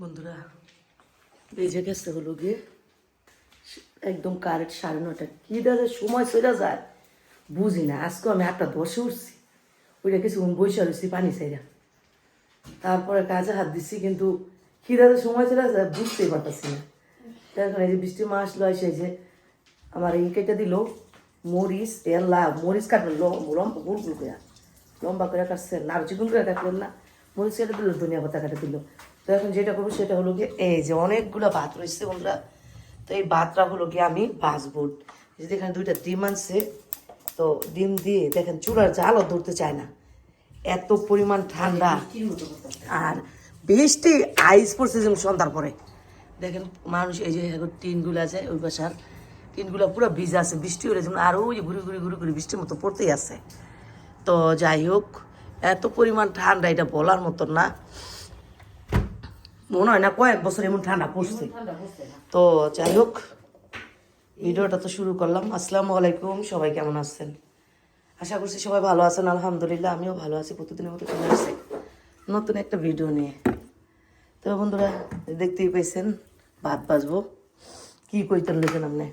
বন্ধুরা বেজে গেছে হলো গিয়ে, একদম কারেক্ট সাড়ে নটা কি দাদা সময় চলে যায়, বুঝি না। আজকে আমি একটা দশে উঠছি। ওইটা কিছুক্ষণ বসে রয়েছি পানি চাইরা তারপরে কাজে হাত দিচ্ছি কিন্তু কি দাদা সময় চলে যায় বুঝতেই পারতেছি না। এখন এই যে বৃষ্টি মা আসলো এসে যে আমার এই কেটে দিল, মরিচ, তেল মরিচ কাটবেন লম্বা গুল গুল করে লম্বা করে কাটছেন আর চিকুন করে কাটলেন না। মরিচ কেটে দিল, ধনিয়া পাতা কেটে দিল। তো এখন যেটা করব সেটা হলো গিয়ে, এই যে অনেকগুলো ভাত রয়েছে বন্ধুরা, তো এই ভাতটা হলো গিয়ে আমি ভাজবো। এই যে এখানে দুইটা ডিম আনছে, তো ডিম দিয়ে দেখেন চুলার জালও ধরতে চায় না, এত পরিমাণ ঠান্ডা। আর বৃষ্টি আইস পড়ছে যেমন সন্ধ্যার পরে। দেখেন মানুষ এই যে টিনগুলো আছে, ওই বাসার টিনগুলো পুরো ভিজে আছে, বৃষ্টি হলে যেমন আরও ওই যে ঘুরি ঘুরি ঘুরি ঘুরি বৃষ্টির মতো পড়তেই আছে। তো যাই হোক, এত পরিমাণ ঠান্ডা এটা বলার মতো না। মনে হয় না কয়েক বছর এমন ঠান্ডা পড়ছে। তো যাই হোক, ভিডিওটা তো শুরু করলাম। আসসালামু আলাইকুম, সবাই কেমন আছেন? আশা করছি সবাই ভালো আছেন, আলহামদুলিল্লাহ, আমিও ভালো আছি, প্রতিদিনের মতো চলে আসছে নতুন একটা ভিডিও নিয়ে। তো বন্ধুরা, দেখতেই পেয়েছেন, ভাত বাজবো কি কইতেন লেখেন আপনি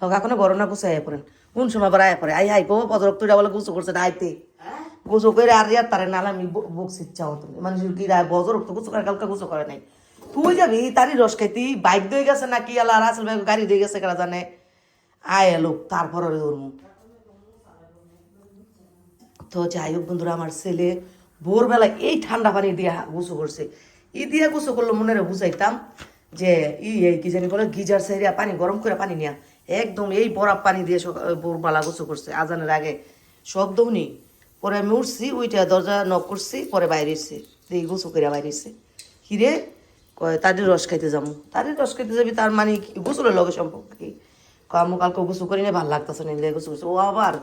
হোক এখন বড় না গুছাই পড়েন। কোন সময় আবার আয় পড়ে? আই হাই গো পদরক তুই বলে গুছো করছে, আইতে। গুছো করে আর ইয়ার তারে নালা আমি বকছি ইচ্ছা হতো মানে কি রায়, বজর তো করে, কালকে গুছো করে নাই। তুই যাবি, তারই রস খাইতি, বাইক দিয়ে গেছে না কি আলা আসল ভাই গাড়ি দিয়ে গেছে কারা জানে? আয় লোক, তারপর ওর মুখ তো যাই হোক বন্ধুরা, আমার ছেলে ভোরবেলা এই ঠান্ডা পানি দিয়ে গুছো করছে। ই দিয়ে গুছো করল মনে রে বুঝাইতাম যে, ই এই কি জানি বলে, গিজার সাইরিয়া পানি, গরম করে পানি নিয়া। একদম এই বরফ পানি দিয়ে ভোরবেলা গুছো করছে, আজানের আগে। শব্দও নেই পরে আমি উঠছি ওইটা দরজা নক করছি, পরে বাইরে এসছে। দিয়ে গুছো করে বাইরে এসছে। হিরে কয়, তাদের রস খাইতে যাব। তাদের রস খাইতে যাবি, তার মানে? গোসলের লগে সম্পর্ক কি? কয় আমি কালকে গোসল করি না ভালো লাগতেছে না গোসল করছে ও আবার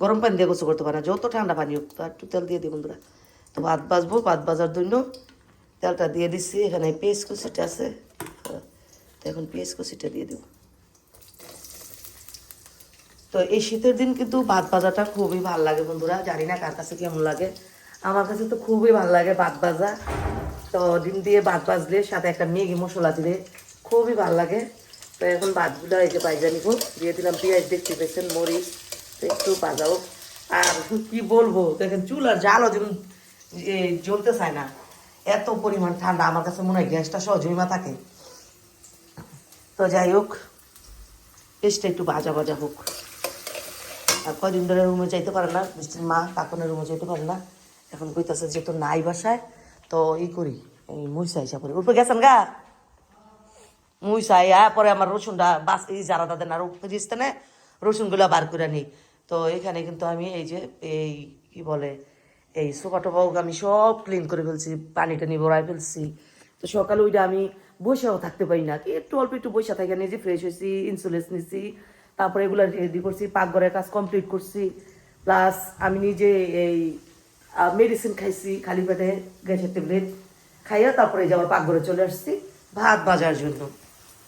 গরম পানি দিয়ে গোসল করতে পারে না, যত ঠান্ডা পানি হোক, তো একটু তেল দিয়ে দিই বন্ধুরা। তো ভাত বাজবো, ভাত বাজার জন্য তেলটা দিয়ে দিচ্ছি এখানে পেঁয়াজ কুচিটা আছে। তো এখন পেঁয়াজ কুচিটা দিয়ে দেবো। তো এই শীতের দিন কিন্তু ভাত ভাজাটা খুবই ভালো লাগে বন্ধুরা, জানি না কার কাছে কেমন লাগে। আমার কাছে তো খুবই ভালো লাগে ভাত ভাজা। তো ডিম দিয়ে ভাত ভাজলে, সাথে একটা ম্যাগি মশলা দিলে খুবই ভালো লাগে। তো এখন ভাতগুলো এই যে পাইজা নিব, দিয়ে দিলাম পেঁয়াজ, দেখতে পেয়েছেন, মরিচ, তো একটু ভাজাও। আর কি বলব, দেখেন চুল আর জালও যেমন জ্বলতে চায় না, এত পরিমাণ ঠান্ডা, আমার কাছে মনে হয় গ্যাসটা সহ জমা থাকে। তো যাই হোক, পেস্টটা একটু ভাজা ভাজা হোক। আর কদিন ধরে রুমে যাইতে পারে না বৃষ্টির মা, কাকনের রুমে যাইতে পারে না। এখন কইতাছে যে তো নাই বাসায়, তো ই করি, এই মুইসা হিসাব করি উপরে গেছেন গা? মুইসা ইয়া পরে আমার রসুনটা বাস, এই যারা তাদের আর ফিরিস্তানে রসুনগুলো বার করে নিই তো এখানে কিন্তু আমি এই যে, এই কি বলে, এই সোফা টোফাও আমি সব ক্লিন করে ফেলছি পানি টানি ভরাই ফেলছি। তো সকালে ওইটা আমি বসেও থাকতে পারি না। একটু অল্প একটু বসে থাকে, নিজে ফ্রেশ হয়েছি ইনসুলেন্স নিছি। তারপরে এগুলো রেডি করছি, পাকঘরের কাজ কমপ্লিট করছি প্লাস আমি নিজে এই মেডিসিন খাইছি, খালি পেটে গ্যাসের ট্যাবলেট খাইয়া তারপরে যে আবার পাকঘরে চলে আসছি, ভাত ভাজার জন্য।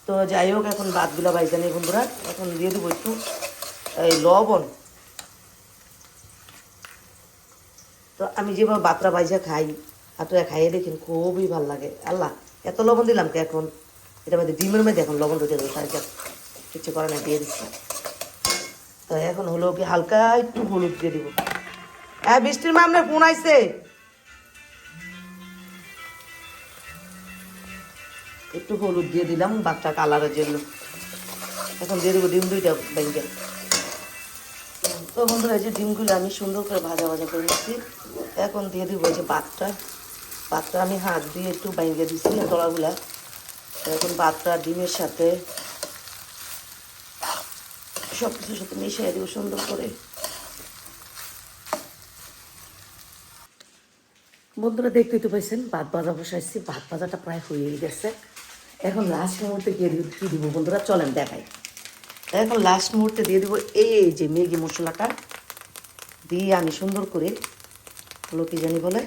তো যাই হোক, এখন ভাতগুলো বাইজা নেই বন্ধুরা, এখন দিয়ে দেবো একটু, এই লবণ। তো আমি যেভাবে বাতরা বাইজা খাই আপনারা খাইয়ে দেখেন খুবই ভালো লাগে। আল্লাহ, এত লবণ দিলাম কি এখন? এটা মধ্যে ডিমের মধ্যে এখন লবণ ঢুকে দেবো কিছু করে না, দিয়ে দিচ্ছি। তো এখন হলো কি হালকা একটু হলুদ দিয়ে দিব। হ্যাঁ বৃষ্টির মা আপনার ফোন আইছে। একটু হলুদ দিয়ে দিলাম বাচ্চা কালারের জন্য। এখন দিয়ে দেবো ডিম দুইটা ব্যাংকে। তো বন্ধুরা, এই যে ডিমগুলো আমি সুন্দর করে ভাজা ভাজা করে নিচ্ছি। এখন দিয়ে দিব যে ভাতটা বাতটা আমি হাত দিয়ে একটু বাইঙ্গে দিচ্ছি তলাগুলা। এখন ভাতটা ডিমের সাথে সব কিছুর সাথে মিশিয়ে দিব, সুন্দর করে। বন্ধুরা, দেখতেই তো পাইছেন, ভাত ভাজা বসাইছি। ভাত ভাজাটা প্রায় হয়ে গেছে। এখন লাস্ট মুহূর্তে গিয়ে দিব কী দিব বন্ধুরা? চলেন দেখাই। এখন লাস্ট মুহূর্তে দিয়ে দিব এই যে ম্যাগি মশলাটা। দিয়ে আমি সুন্দর করে হলো কি জানি বলে,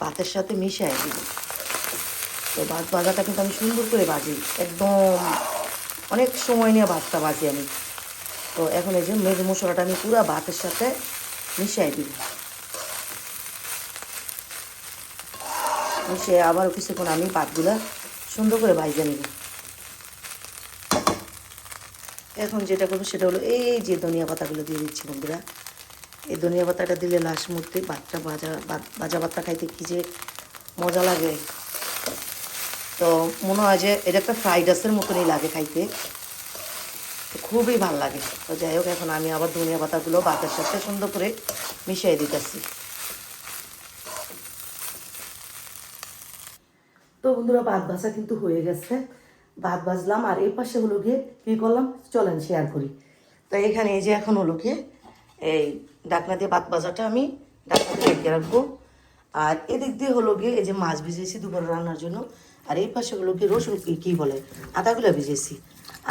ভাতের সাথে মিশিয়ে দিব। তো ভাত ভাজাটা কিন্তু আমি সুন্দর করে ভাজি। একদম অনেক সময় নিয়ে ভাতটা ভাজি আমি। তো এখন এই যে ম্যাগি মশলাটা আমি পুরো ভাতের সাথে মিশিয়ে দিব। সে আবারও কিছুক্ষণ আমি ভাতগুলো সুন্দর করে ভাইজা নিব। এখন যেটা করব সেটা হলো এই যে ধনিয়া পাতাগুলো দিয়ে দিচ্ছি বন্ধুরা। এই ধনিয়া পাতাটা দিলে লাস্ট মুহূর্তে ভাতটা ভাজা ভাজা ভাতটা খাইতে কী যে মজা লাগে। তো মনে হয় যে এটা একটা ফ্রাইড রাইসের মতনই লাগে খাইতে। খুবই ভালো লাগে। তো যাই হোক, এখন আমি আবার ধনিয়া পাতাগুলো ভাতের সাথে সুন্দর করে মিশিয়ে দিতেছি। তো বন্ধুরা, ভাত ভাজা কিন্তু হয়ে গেছে। ভাত ভাজলাম, আর এই পাশে হলো গিয়ে কী করলাম? চলেন শেয়ার করি। তো এখানে এই যে এখন হলো গিয়ে এই ডাকনা দিয়ে ভাত ভাজাটা আমি ডাকনা দিয়ে রেখে রাখব। আর এদিক দিয়ে হলো গিয়ে এই যে মাছ ভিজেছি দুপুরে রান্নার জন্য। আর এই পাশে হলো গিয়ে রসুন, কি কী বলে আদাগুলো ভিজেছি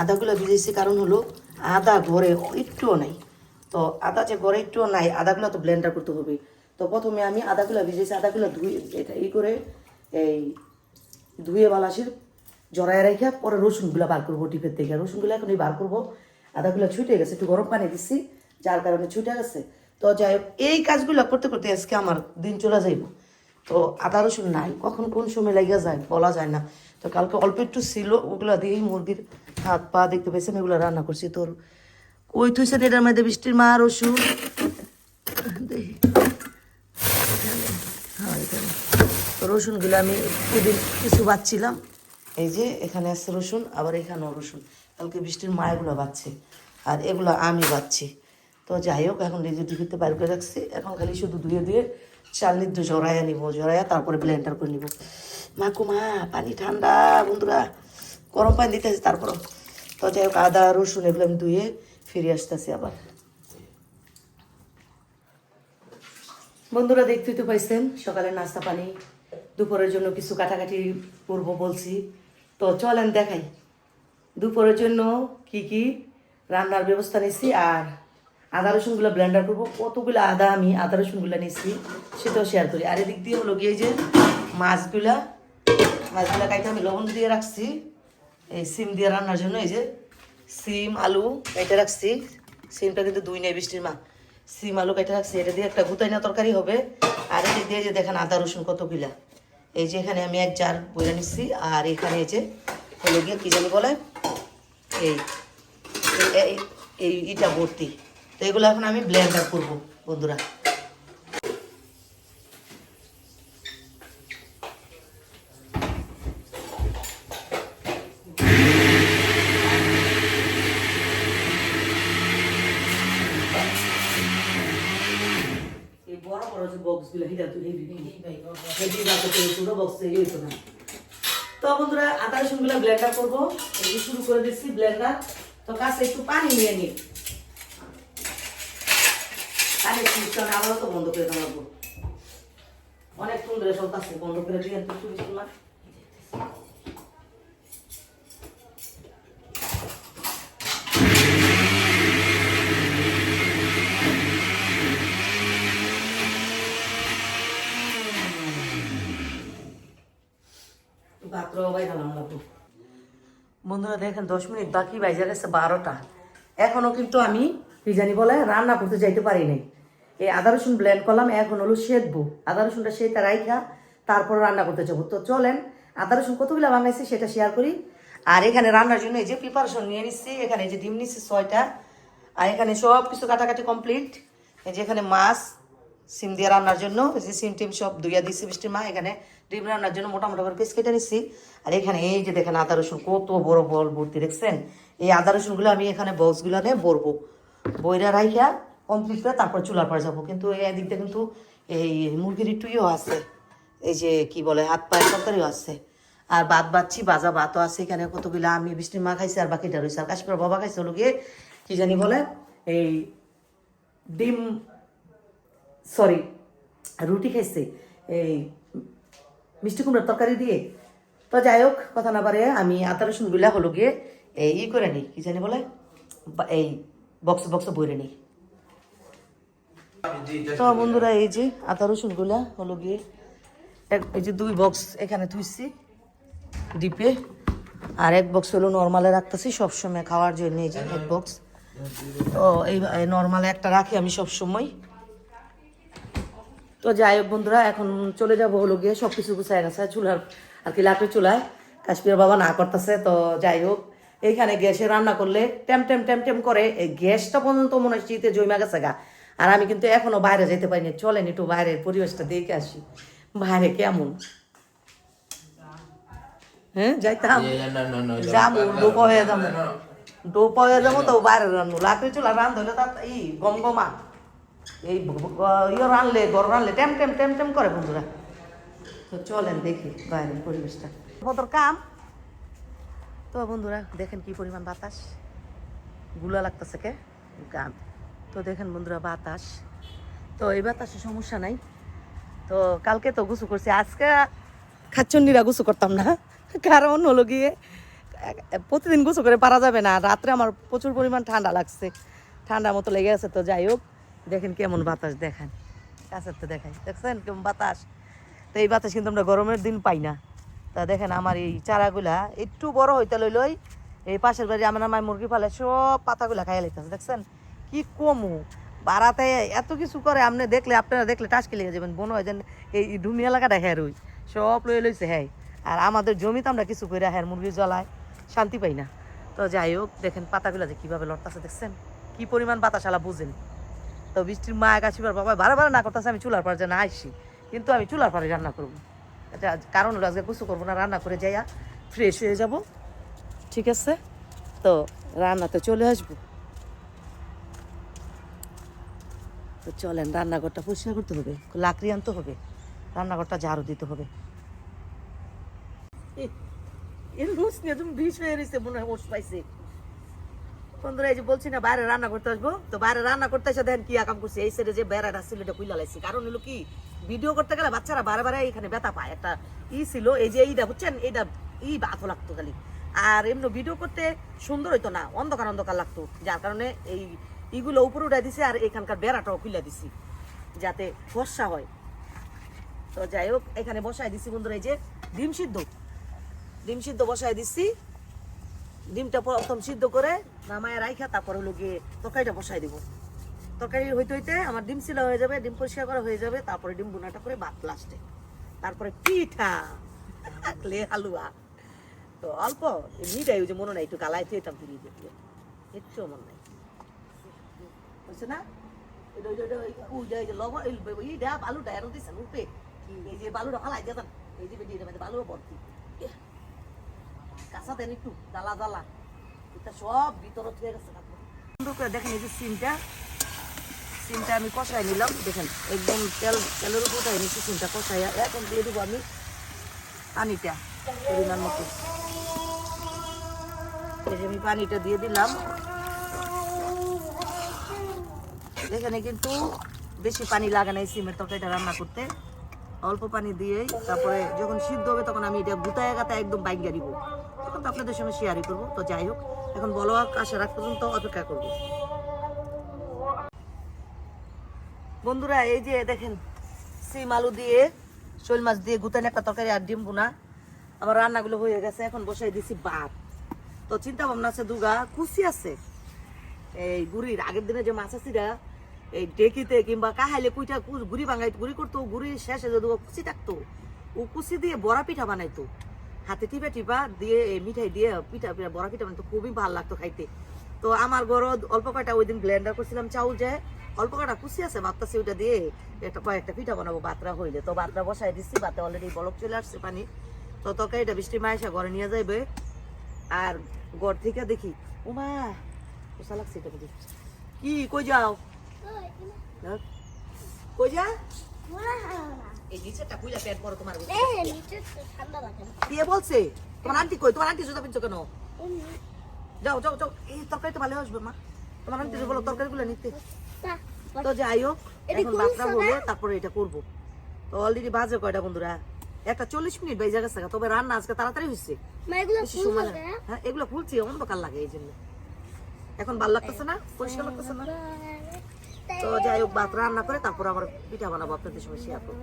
আদাগুলো ভিজেছি, কারণ হলো আদা ঘরে একটুও নাই। তো আদা যে ঘরে একটুও নাই, আদাগুলো তো ব্লেন্ডার করতে হবে। তো প্রথমে আমি আদাগুলো ভিজেছি, আদাগুলো ধুই এটা ই করে এই ধুয়ে বালাসির জড়ায় রেখে পরে রসুনগুলো বার করব টিপের থেকে। রসুনগুলো এখনই বার করব। আদাগুলো ছুটে গেছে, একটু গরম পানি দিচ্ছি যার কারণে ছুটে গেছে। তো যাই হোক, এই কাজগুলো করতে করতে আজকে আমার দিন চলে যাইব। তো আদা রসুন নাই, কখন কোন সময় লাগিয়ে যায় বলা যায় না। তো কালকে অল্প একটু ছিল, ওগুলো দিয়েই মুরগির হাত পা দেখতে পেয়েছেন এগুলো রান্না করছি। তোর কই থুইছেন এটার মধ্যে বৃষ্টির মা রসুন দেখি হ্যাঁ এখানে রসুনগুলো আমি এদিন কিছু বাচ্ছিলাম। এই যে এখানে আছে রসুন, আবার এখানেও রসুন। কালকে বৃষ্টির মায়াগুলো বাচ্ছে, আর এগুলো আমি বাচ্ছি। তো যাই হোক, এখন নিজে ডিবিতে বাইর করে রাখছি, এখন খালি শুধু ধুয়ে ধুয়ে চাল নিদ্য জড়াইয়া নিব জড়াইয়া তারপরে ব্লেন্ডার করে নিব। মা কুমা পানি ঠান্ডা, বন্ধুরা, গরম পানি দিতে আছে তারপরও। তো যাই হোক, আদা, রসুন এগুলো আমি ধুয়ে ফিরে আসতেছি আবার। বন্ধুরা, দেখতেই তো পাইছেন সকালে নাস্তা পানি, দুপুরের জন্য কিছু কাটাকাটি করব বলছি। তো চলেন দেখাই, দুপুরের জন্য কি কি রান্নার ব্যবস্থা নিচ্ছি আর আদা রসুনগুলো ব্লেন্ডার করব। কতগুলো আদা আমি আদা রসুনগুলো নিচ্ছি সেটাও শেয়ার করি। আর এদিক দিয়ে হলো গিয়ে যে মাছগুলা মাছগুলা কাইতে আমি লবণ দিয়ে রাখছি। এই সিম দিয়ে রান্নার জন্য এই যে সিম, আলু কেটে রাখছি। সিমটা কিন্তু দুই নেই বৃষ্টির মা। সিম, আলু কেটে রাখছি। এটা দিয়ে একটা গুতাইনা তরকারি হবে। আর এদিক দিয়ে যে দেখেন আদা রসুন কত কিলা এই যে এখানে আমি এক জার বইরা নিচ্ছি আর এখানে এই যে হলো গিয়ে কী জানি বলে এই- এই ইটা ভর্তি। তো এগুলো এখন আমি ব্লেন্ডার করব, বন্ধুরা। বড় বড় যে বক্স না। তো বন্ধুরা, আদা রসুনগুলো ব্লেন্ডার করব। শুরু করে দিচ্ছি ব্লেন্ডার তো কাছে একটু পানি নিয়ে নিই। পানি সিস্টেম আবারও তো বন্ধ করে দেওয়া অনেকক্ষণ ধরে সব বন্ধ করে দিয়ে তো শুরু লাগবো বন্ধুরা দেখেন, দশ মিনিট বাকি বাইজা গেছে বারোটা। এখনও কিন্তু আমি কি জানি বলে, রান্না করতে যাইতে পারি নাই। এই আদা রসুন ব্লেন্ড করলাম এখন হলো সেদবো আদা রসুনটা সেটা রাইখা, তারপর রান্না করতে যাব। তো চলেন, আদা রসুন কতগুলো বানাইছি সেটা শেয়ার করি। আর এখানে রান্নার জন্য এই যে প্রিপারেশন নিয়ে নিচ্ছি এখানে যে ডিম নিচ্ছি ছয়টা। আর এখানে সব কিছু কাটাকাটি কমপ্লিট এই যে এখানে মাছ, সিম দিয়ে রান্নার জন্য, এই যে সিম টিম সব ধুইয়া দিচ্ছি বৃষ্টির মা, এখানে ডিম রান্নার জন্য মোটা মোটা করে পিস কেটে নিচ্ছি আর এখানে এই যে দেখেন আদা রসুন কত বড় বল ভর্তি, দেখছেন? এই আদা রসুনগুলো আমি এখানে বক্সগুলো নিয়ে বরবো বইরা রাইখা কমপ্লিট করে তারপর চুলার পর যাব। কিন্তু এদিক দিয়ে কিন্তু এই মুরগির একটু ইয়েও আছে। এই যে কি বলে, হাত পায়ের তরকারিও আছে। আর ভাত বাচ্ছি বাজা ভাতও আছে এখানে। কতগুলো আমি বৃষ্টির মা খাইছি আর বাকিটা রয়েছে আর কাশ্মীর বাবা খাইছে হলো গিয়ে, কি জানি বলে, এই ডিম সরি রুটি খাইছে। এই মিষ্টি কুমড়ার তরকারি দিয়ে। তো যাই হোক, কথা না পারে আমি আদা রসুনগুলা হলো গিয়ে এই ই করে নিই। কি জানি বলে এই বক্স বক্স বইরে নিই। তো বন্ধুরা, এই যে আদা রসুনগুলা হলো গিয়ে এই যে দুই বক্স এখানে থুইছি ডিপে। আর এক বক্স হলো নর্মালে রাখতেছি সবসময় খাওয়ার জন্য, এই যে এক বক্স তো এই নর্মালে একটা রাখি আমি সবসময়। তো যাই হোক বন্ধুরা, এখন চলে যাব হলো গিয়ে সব কিছু গুছায় গেছে চুলার আর কি লাকড়ি চুলায়। কাশ্মীর বাবা না করতেছে, তো যাই হোক। এইখানে গ্যাসে রান্না করলে টেম টেম টেম টেম করে। এই গ্যাসটা পর্যন্ত মনে হয় শীতে জমা গেছে গা। আর আমি কিন্তু এখনও বাইরে যেতে পারিনি। চলেন একটু বাইরের পরিবেশটা দেখে আসি। বাইরে কেমন? হ্যাঁ যাইতাম। যাব। ডোপা হয়ে যাব। ডোপা হয়ে যাব তো বাইরে রান্নু। লাকড়ি চুলা রান ধরলে তার ই গম এই ব- ইয়ে রানলে গর রানলে টেম টেম টেম টেম করে বন্ধুরা। তো চলেন দেখি বাইরের পরিবেশটা। কতর কাম। তো বন্ধুরা দেখেন কি পরিমাণ বাতাস। গুলা লাগতেছে কে? গান। তো দেখেন বন্ধুরা, বাতাস। তো এই বাতাসে সমস্যা নাই। তো কালকে তো গুছু করছি, আজকে খাচ্চন্ডিরা গুছু করতাম না। কারণ হলো গিয়ে, প্রতিদিন গুছু করে পারা যাবে না। রাত্রে আমার প্রচুর পরিমাণ ঠান্ডা লাগছে। ঠান্ডা মতো লেগে আছে তো যাই হোক, দেখেন কেমন বাতাস দেখেন কাছের তো দেখাই দেখছেন কেমন বাতাস? তো এই বাতাস কিন্তু আমরা গরমের দিন পাই না। তা দেখেন আমার এই চারাগুলা একটু বড় হইতে লইলই এই পাশের বাড়ি আমার আমার মুরগি ফালে সব পাতাগুলা খাইয়া লাইতেছে, দেখছেন? কি কমু? বাড়াতে এত কিছু করে আপনি দেখলে, আপনারা দেখলে টাসকে লেগে যাবেন। মনে হয় যেন এই ডুমি এলাকাটা হ্যাঁ রই। সব লয়ে লইছে হ্যাঁ। আর আমাদের জমিতে আমরা কিছু করে হ্যাঁ মুরগি জ্বলায়, শান্তি পাই না। তো যাই হোক, দেখেন পাতাগুলা যে কীভাবে লড়তাছে দেখছেন? কি পরিমাণ বাতাসালা বুঝেন? তো বৃষ্টির মা কাশিবার বাবা, বারে বারে না করতেছে, আমি চুলার পাড়ে যে না আসি কিন্তু আমি চুলার পাড়ে রান্না করব। এটা কারণ হলো আজকে কিছু করব না, রান্না করে যাইয়া ফ্রেশ হয়ে যাব। ঠিক আছে? তো রান্নাতে চলে আসব। তো চলেন, রান্নাঘরটা পরিষ্কার করতে হবে, লাকড়ি আনতে হবে, রান্নাঘরটা ঝাড়ু দিতে হবে। বাইরে রান্না করতে কি এই যে এটা কারণ কি ভিডিও করতে গেলে বাচ্চারা বারে বারে এখানে ব্যথা পায়। একটা ই ছিল, এই যে বুঝছেন? ই লাগতো খালি। আর এমনি ভিডিও করতে সুন্দর হইতো না, অন্ধকার অন্ধকার লাগতো। যার কারণে এই ইগুলো উপরে উঠে দিছে আর এখানকার বেড়াটাও খুলে দিছি, যাতে ফর্সা হয়। তো যাই হোক, এখানে বসায় দিছি বন্ধুরা, এই যে ডিম সিদ্ধ। ডিম সিদ্ধ বসায় দিচ্ছি ডিমটা প্রথম সিদ্ধ করে নামায় রাইখা, তারপর হলো গিয়ে তরকারিটা বসাই দিব। তরকারি হইতে হইতে আমার ডিম সিলা হয়ে যাবে, ডিম পরিষ্কার করা হয়ে যাবে, তারপরে ডিম বোনাটা করে ভাত লাস্টে তারপরে পিঠা লে হালুয়া। তো অল্প মিটাই ওই যে মনে নাই, একটু এটা পুড়িয়ে দিতে একটু মনে নাই। বুঝছে না এটা ওই ওই যে- ওই ওই লবণ এই- এইটা বালুটা এর ভর্তি কাঁচা দেন একটু জ্বালা এটা সব ভিতরে থেকে যে সিমটা সিমটা আমি কষাই নিলাম দেখেন একদম তেল তেলের উপর উঠাই নিচ্ছি সিমটা কষাই এখন দিয়ে দেবো আমি পানিটা পরিমাণ মতো আমি পানিটা দিয়ে দিলাম এখানে কিন্তু বেশি পানি লাগে না এই সিমের তরকারিটা রান্না করতে। অল্প পানি দিয়েই তারপরে যখন সিদ্ধ হবে তখন আমি এটা গুতায় গাতায় একদম বাইঙ্গা দিব। তখন তো আপনাদের সঙ্গে শেয়ারই করব, তো যাই হোক, এখন বলো আসা রাখ পর্যন্ত অপেক্ষা করব। বন্ধুরা, এই যে দেখেন, সিম আলু দিয়ে শোল মাছ দিয়ে গুতায় একটা তরকারি আর ডিম বোনা আমার রান্নাগুলো হয়ে গেছে, এখন বসাই দিছি ভাত। তো চিন্তা ভাবনা আছে দুগা, কুচি আছে। এই গুড়ির আগের দিনে যে মাছ আছিরা এই ডেকিতে কিংবা কাহাইলে কুইটা গুড়ি বাঙাই গুড়ি করতো গুড়ি শেষে যদি ও কুচি থাকতো, ও কুচি দিয়ে বড়া পিঠা বানাইতো, হাতে টিপা টিপা দিয়ে মিঠাই দিয়ে পিঠা পিঠা, বড়া পিঠা বানাইতো, খুবই ভালো লাগতো খাইতে। তো আমার ঘর অল্প কয়টা ওই দিন ব্লেন্ডার করছিলাম চাউল যে, অল্প কয়টা কুচি আছে, ভাবতাছি ওইটা দিয়ে একটা কয়েকটা পিঠা বানাবো, বাতরা হইলে। তো বাতরা বসাই দিচ্ছি বাতে অলরেডি বলক চলে আসছে পানি। তো তরকারিটা বৃষ্টি মায়েসা ঘরে নিয়ে যাইবে। আর ঘর থেকে দেখি ও মা কোসা লাগছে এটা কি কই যাও? কই যা? এই নিচেটা কুইলা পেট বড় তোমার কে বলছে তোমার আন্টি কই? তোমার আন্টি জুতা পিনছো কেন? যাও যাও যাও। এই তরকারি তো ভালো আসবে মা। তোমার আন্টি বলো তরকারি গুলো নিতে। তো যাই হোক এখন বাতরা তারপরে এটা করব। তো অলরেডি বাজে কয়টা বন্ধুরা? একটা চল্লিশ মিনিট বেজে গেছে তবে রান্না আজকে তাড়াতাড়ি হচ্ছে সময় লাগে হ্যাঁ? এগুলো ফুলছে অন্ধকার লাগে এই জন্য এখন ভালো লাগতেছে না? পরিষ্কার লাগতেছে না? তো যাই হোক ভাত রান্না করে তারপর আমার পিঠা বানাবো আপনাদের সঙ্গে শেয়ার করব।